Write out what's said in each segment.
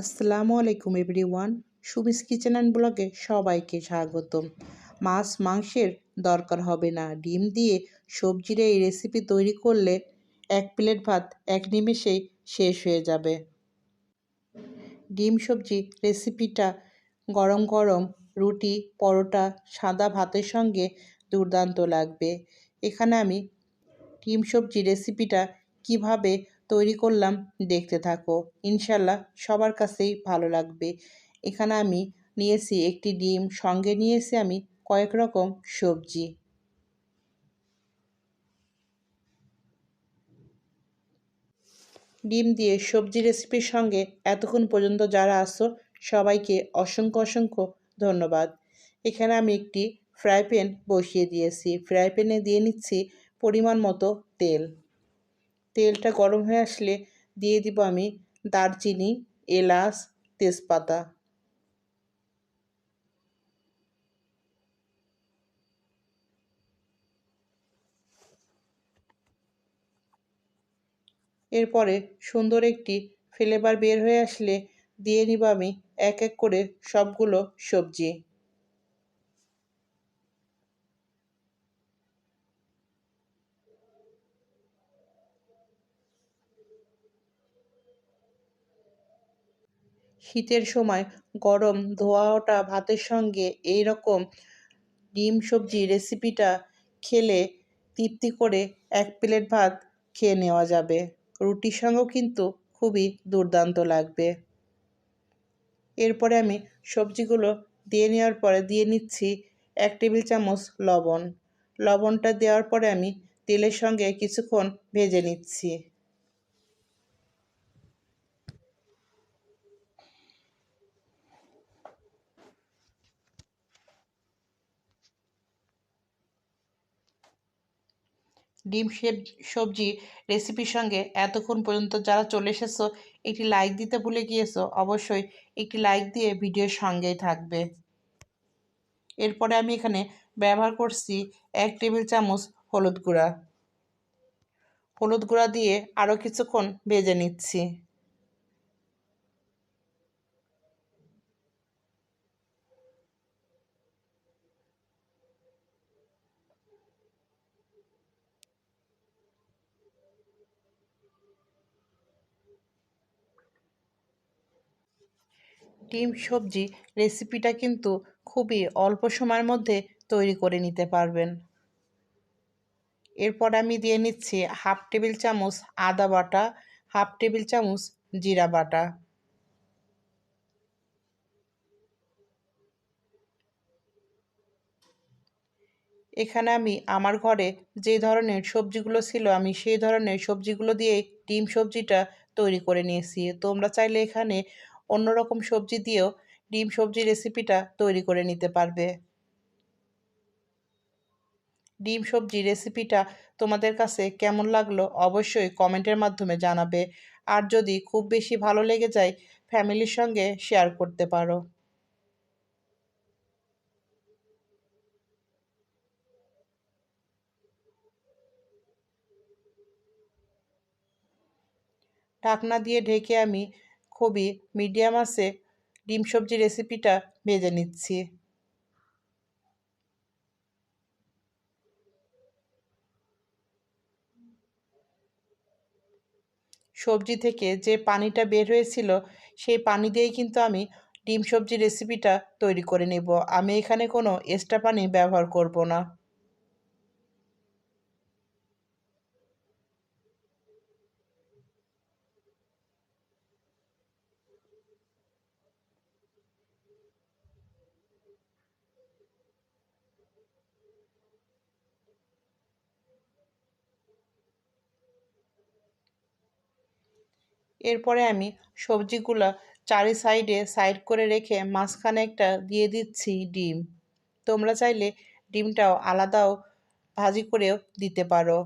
আসসালামু আলাইকুম everyone. Sumi's kitchen and ব্লগে সবাইকে স্বাগতম। মাছ মাংসের দরকার হবে না। ডিম দিয়ে সবজির এই রেসিপি তৈরি করলে এক প্লেট ভাত, এক নিমেষেই শেষ হয়ে যাবে। ডিম সবজি রেসিপিটা গরম গরম রুটি, পরোটা, সাদা ভাতের সঙ্গে দুর্দান্ত লাগবে। এখানে আমি ডিম সবজি রেসিপিটা কীভাবে তৈরি করলাম, দেখতে থাকো। ইনশাল্লাহ সবার কাছেই ভালো লাগবে। এখানে আমি নিয়েছি একটি ডিম, সঙ্গে নিয়েছি আমি কয়েক রকম সবজি। ডিম দিয়ে সবজি রেসিপির সঙ্গে এতক্ষণ পর্যন্ত যারা আসো সবাইকে অসংখ্য অসংখ্য ধন্যবাদ। এখানে আমি একটি ফ্রাই প্যান বসিয়ে দিয়েছি। ফ্রাই প্যানে দিয়ে নিচ্ছি পরিমাণ মতো তেল। তেলটা গরম হয়ে আসলে দিয়ে দিব আমি দারচিনি, এলাচ, তেজপাতা। এরপরে সুন্দর একটি ফ্লেভার বের হয়ে আসলে দিয়ে নিব আমি এক এক করে সবগুলো সবজি। শীতের সময় গরম ধোয়া ওটা ভাতের সঙ্গে এই রকম ডিম সবজি রেসিপিটা খেলে তৃপ্তি করে এক প্লেট ভাত খেয়ে নেওয়া যাবে। রুটির সঙ্গেও কিন্তু খুবই দুর্দান্ত লাগবে। এরপরে আমি সবজিগুলো দিয়ে নেওয়ার পরে দিয়ে নিচ্ছি এক টেবিল চামচ লবণ। লবণটা দেওয়ার পরে আমি তেলের সঙ্গে কিছুক্ষণ ভেজে নিচ্ছি। ডিম সবজি রেসিপির সঙ্গে এতক্ষণ পর্যন্ত যারা চলে এসেছ, একটি লাইক দিতে ভুলে গিয়েছো, অবশ্যই একটি লাইক দিয়ে ভিডিওর সঙ্গেই থাকবে। এরপরে আমি এখানে ব্যবহার করছি এক টেবিল চামচ হলুদ গুঁড়া। হলুদ গুঁড়া দিয়ে আরও কিছুক্ষণ ভেজে নিচ্ছি। ডিম, সবজি রেসিপিটা কিন্তু খুবই অল্প সময়ের মধ্যে তৈরি করে নিতে পারবেন। এরপর আমি দিয়ে নিচ্ছি হাফ টেবিল চামচ আদা বাটা, হাফ টেবিল চামচ জিরা বাটা। এখানে আমি আমার ঘরে যে ধরনের সবজিগুলো ছিল, আমি সেই ধরনের সবজিগুলো দিয়ে ডিম, সবজিটা তৈরি করে নিয়েছি। তোমরা চাইলে এখানে অন্যরকম সবজি দিয়েও ডিম সবজি রেসিপিটা তৈরি করে নিতে পারবে। ডিম সবজি রেসিপিটা তোমাদের কাছে কেমন লাগল অবশ্যই কমেন্টের মাধ্যমে জানাবে। আর যদি খুব বেশি ভালো লেগে যায় ফ্যামিলির সঙ্গে শেয়ার করতে পারো। ঢাকনা দিয়ে ঢেকে আমি খুবই মিডিয়াম আছে, ডিম সবজি রেসিপিটা ভেজে নিচ্ছি। সবজি থেকে যে পানিটা বের হয়েছিল, সেই পানি দিয়েই কিন্তু আমি ডিম সবজি রেসিপিটা তৈরি করে নেব। আমি এখানে কোনো এক্সট্রা পানি ব্যবহার করব না। এরপরে আমি সবজিগুলো চারি সাইডে সাইড করে রেখে মাঝখানে একটা দিয়ে দিচ্ছি ডিম। তোমরা চাইলে ডিমটাও আলাদাও ভাজি করেও দিতে পারো।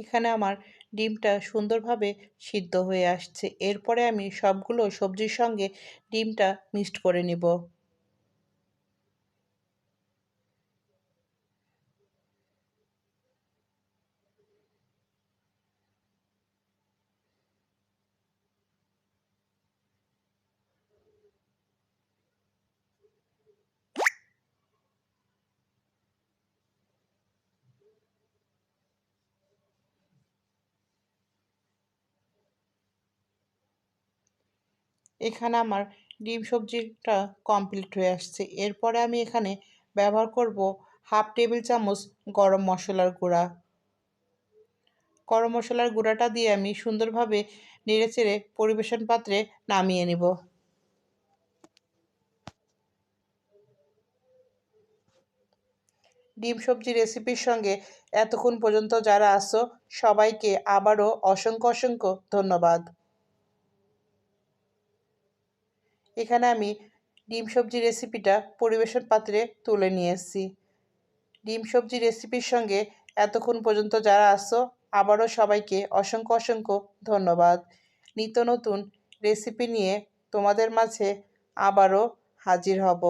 এখানে আমার ডিমটা সুন্দরভাবে সিদ্ধ হয়ে আসছে। এরপরে আমি সবগুলো সবজির সঙ্গে ডিমটা মিক্সড করে নিব। এখানে আমার ডিম সবজিটা কমপ্লিট হয়ে আসছে। এরপরে আমি এখানে ব্যবহার করব হাফ টেবিল চামচ গরম মশলার গুঁড়া। গরম মশলার গুঁড়াটা দিয়ে আমি সুন্দরভাবে নেড়েচেড়ে পরিবেশন পাত্রে নামিয়ে নিব। ডিম সবজি রেসিপির সঙ্গে এতক্ষণ পর্যন্ত যারা আসো সবাইকে আবারও অসংখ্য অসংখ্য ধন্যবাদ। এখানে আমি ডিম সবজি রেসিপিটা পরিবেশন পাত্রে তুলে নিয়ে এসেছি। ডিম সবজি রেসিপির সঙ্গে এতক্ষণ পর্যন্ত যারা আসো আবারও সবাইকে অসংখ্য অসংখ্য ধন্যবাদ। নিত্য নতুন রেসিপি নিয়ে তোমাদের মাঝে আবারও হাজির হব।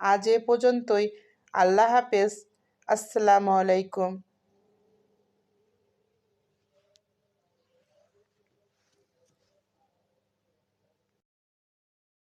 আজ এ পর্যন্তই। আল্লাহ হাফেজ। আসসালামু আলাইকুম।